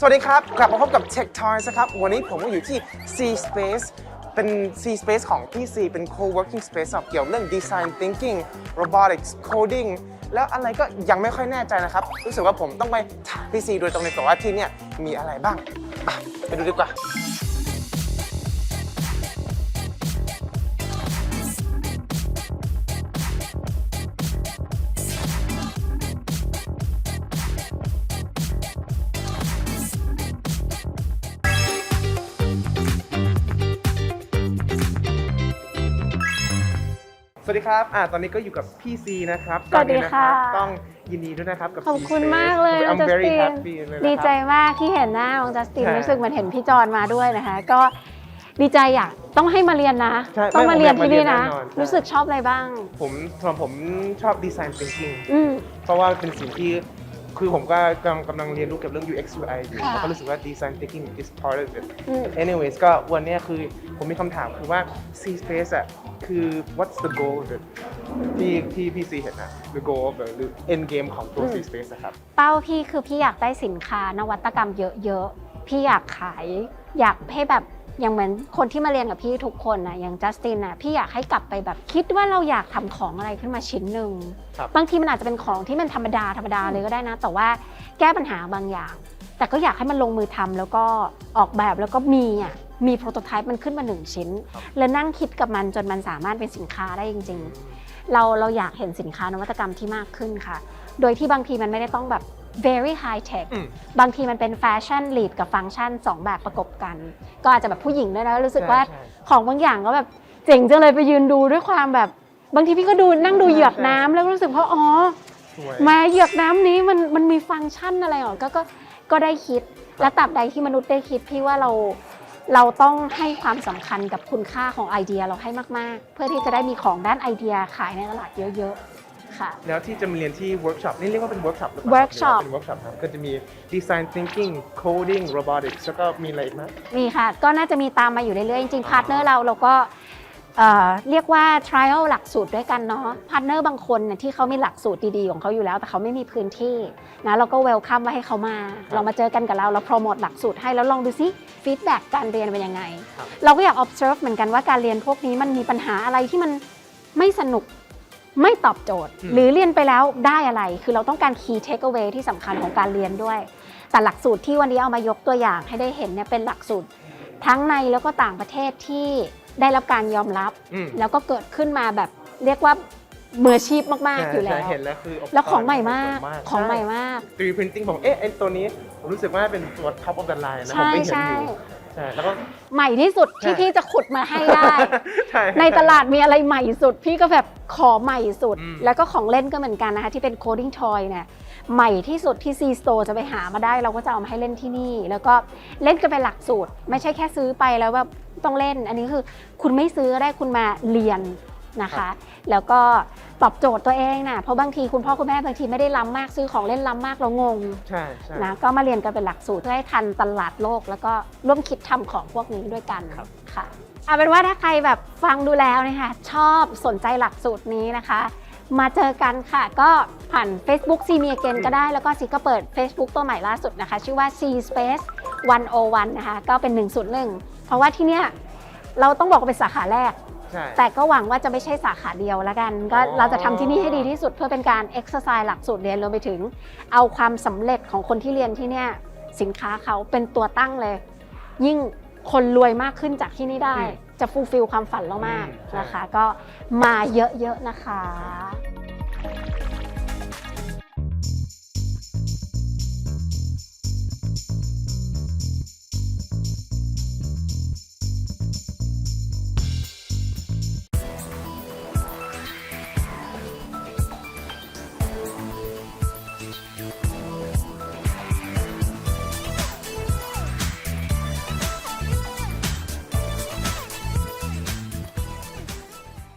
สวัสดีครับ กลับมาพบกับ Tech Toys นะครับ วันนี้ผมก็อยู่ที่ C Space เป็น C Space ของพี่ C เป็น co-working space สำหรับเกี่ยวเรื่อง design thinking robotics coding แล้วอะไรก็ยังไม่ค่อยแน่ใจนะครับ รู้สึกว่าผมต้องไปถามพี่ C โดยตรงเลยแต่ว่าที่เนี่ยมีอะไรบ้าง ไปดูดีกว่า วัสดีครับอ่าตอนนี้ก็อยู่กับพี่ซีนะครับสวัสดีค่ะก่อนอื่นนรับต้องยินดีด้วยนะครับกับ ขอบ C คุณ Space มากเลยน้อง I'm จัส very ติน happy เลยนะครับ ดีใจมากที่เห็นหน้าน้องจัสตินใช่รู้สึกเหมือนเห็นพี่จอนมาด้วยนะคะ ก็ดีใจอยากต้องให้มาเรียนนะ ใช่ต้องมาเรียนไม่ผมอยากที่นี่นะมาเรียนแน่นอนใช่รู้สึกชอบอะไรบ้าง ผมสำหรับผมชอบ design thinking อืม เพราะว่าเป็นสิ่งที่ คือผมก็กำลังกำลังเรียนรู้เกี่ยวกับเรื่อง UX UI อยู่ค่ะแล้วก็รู้สึกว่า design thinking is part of it อืม anyways ก็วันเนี้ยคือผมมีคำถามคือว่า C space อะคือ what's the goal of it ที่ที่พี่ซีเห็นนะ the goal of it หรือ end game ของตัว C space นะครับ เป้าพี่คือพี่อยากได้สินค้านวัตกรรมเยอะๆ พี่อยากขาย อยากให้แบบอย่างเหมือนคนที่มาเรียนกับพี่ทุกคนนะอย่างจัสตินนะพี่อยากให้กลับไปแบบคิดว่าเราอยากทำของอะไรขึ้นมาชิ้นหนึ่งครับบางทีมันอาจจะเป็นของที่มันธรรมดาธรรมดาเลยก็ได้นะ แต่ว่าแก้ปัญหาบางอย่าง แต่ก็อยากให้มันลงมือทำแล้วก็ออกแบบแล้วก็มีอะมีโปรโตไทป์มันขึ้นมาหนึ่งชิ้น แล้วนั่งคิดกับมันจนมันสามารถเป็นสินค้าได้จริง ๆ เราเราอยากเห็นสินค้านวัตกรรมที่มากขึ้นค่ะ โดยที่บางทีมันไม่ได้ต้องแบบ very high tech อืมบางทีมันเป็นแฟชั่นลีดกับฟังก์ชัน 2 แบบประกบกัน ก็อาจจะแบบผู้หญิงด้วยนะรู้สึกว่าใช่ของบางอย่างก็แบบเจ๋งจังเลยไปยืนดูด้วยความแบบ บางทีพี่ก็ดูนั่งดูใช่เหยือกใช่น้ำแล้วก็รู้สึกว่าอ๋อสวยมาเหยือกน้ำนี้มันมันมีฟังก์ชันอะไรหรอก็ก็ก็ได้คิดและตราบใดที่มนุษย์ได้คิดพี่ว่าเราเราต้องให้ความสำคัญกับคุณค่าของไอเดียเราให้มาก ๆ เพื่อที่จะได้มีของด้านไอเดียขายในตลาดเยอะ ๆ ค่ะ แล้วที่จะมาเรียนที่เวิร์กช็อปนี่เรียกว่าเป็นเวิร์กช็อปหรือเปล่า Workshop เป็นเวิร์กช็อปครับก็จะมี design thinking coding robotics แล้วก็มีอะไรอีกไหม มีค่ะ ก็น่าจะมีตามมาอยู่เรื่อยๆ จริงๆ พาร์ทเนอร์เราเราก็เอ่อเรียกว่า trial หลักสูตรด้วยกันเนาะ พาร์ทเนอร์บางคนเนี่ยที่เขามีหลักสูตรดีๆ ของเขาอยู่แล้ว แต่เขาไม่มีพื้นที่นะเราก็เวลคัมว่าให้เขามาเรามาเจอกันกับเรา เราโปรโมทหลักสูตรให้แล้วลองดูซิฟีดแบ็กการเรียนเป็นยังไง ครับ เราก็อยาก observe เหมือนกันว่าการเรียนพวกนี้มันมีปัญหาอะไรที่มันไม่สนุก ไม่ตอบโจทย์อืมหรือเรียนไปแล้วได้อะไร คือเราต้องการ key takeaway ที่สำคัญของการเรียนด้วย แต่หลักสูตรที่วันนี้เอามายกตัวอย่างให้ได้เห็นเนี่ยเป็นหลักสูตร ทั้งในแล้วก็ต่างประเทศที่ได้รับการยอมรับอืมแล้วก็เกิดขึ้นมาแบบเรียกว่า มืออาชีพมากๆอยู่แล้ว ใช่เห็นแล้วคือแล้วของใหม่มากสวยของใหม่มากใช่ 3D printing ผมเอ๊ะไอตัวนี้ผมรู้สึกว่าเป็นตัว top of the line นะผมใช่ไม่เห็นใช่อยู่ใช่แล้วก็ใหม่ที่สุดที่ใช่พี่จะขุดมาให้ได้ใช่ในตลาดมีอะไรใหม่สุด พี่ก็แบบขอใหม่สุดอืมแล้วก็ของเล่นก็เหมือนกันนะคะที่เป็น coding toy เนี่ยใหม่ที่สุดที่ C Store จะไปหามาได้ เราก็จะเอามาให้เล่นที่นี่ แล้วก็เล่นกันเป็นหลักสูตร ไม่ใช่แค่ซื้อไปแล้วแบบต้องเล่น อันนี้คือคุณไม่ซื้อก็ได้คุณมาเรียน นะคะ แล้วก็ตอบโจทย์ตัวเองนะเพราะบางทีคุณพ่อคุณแม่บางทีไม่ได้ล้ำมากซื้อของเล่นล้ำมากเรางงใช่ใช่นะก็มาเรียนกันเป็นหลักสูตรเพื่อให้ทันตลาดโลก แล้วก็ร่วมคิดทำของพวกนี้ด้วยกันครับค่ะเอาเป็นว่าถ้าใครแบบฟังดูแล้วนะคะชอบสนใจหลักสูตรนี้นะคะ มาเจอกันค่ะ ก็ผ่าน Facebook C มีเกนก็ได้แล้วก็ซีก็เปิด Facebook ตัวใหม่ล่าสุดนะคะ ชื่อว่า C Space 101 นะคะ ก็เป็น 101 เพราะว่าที่เนี้ยเราต้องบอกว่าเป็นสาขาแรก ใช่ แต่ก็หวังว่าจะไม่ใช่สาขาเดียวแล้วกัน ก็อ๋อ เราจะทำที่นี่ให้ดีที่สุดเพื่อเป็นการ exercise หลักสูตรเรียนรวมไปถึง เอาความสำเร็จของคนที่เรียนที่เนี่ยสินค้าเขาเป็นตัวตั้งเลย ยิ่งคนรวยมากขึ้นจากที่นี่ได้จะฟูลฟิลความฝันเรามากนะคะ ก็มาเยอะๆนะคะ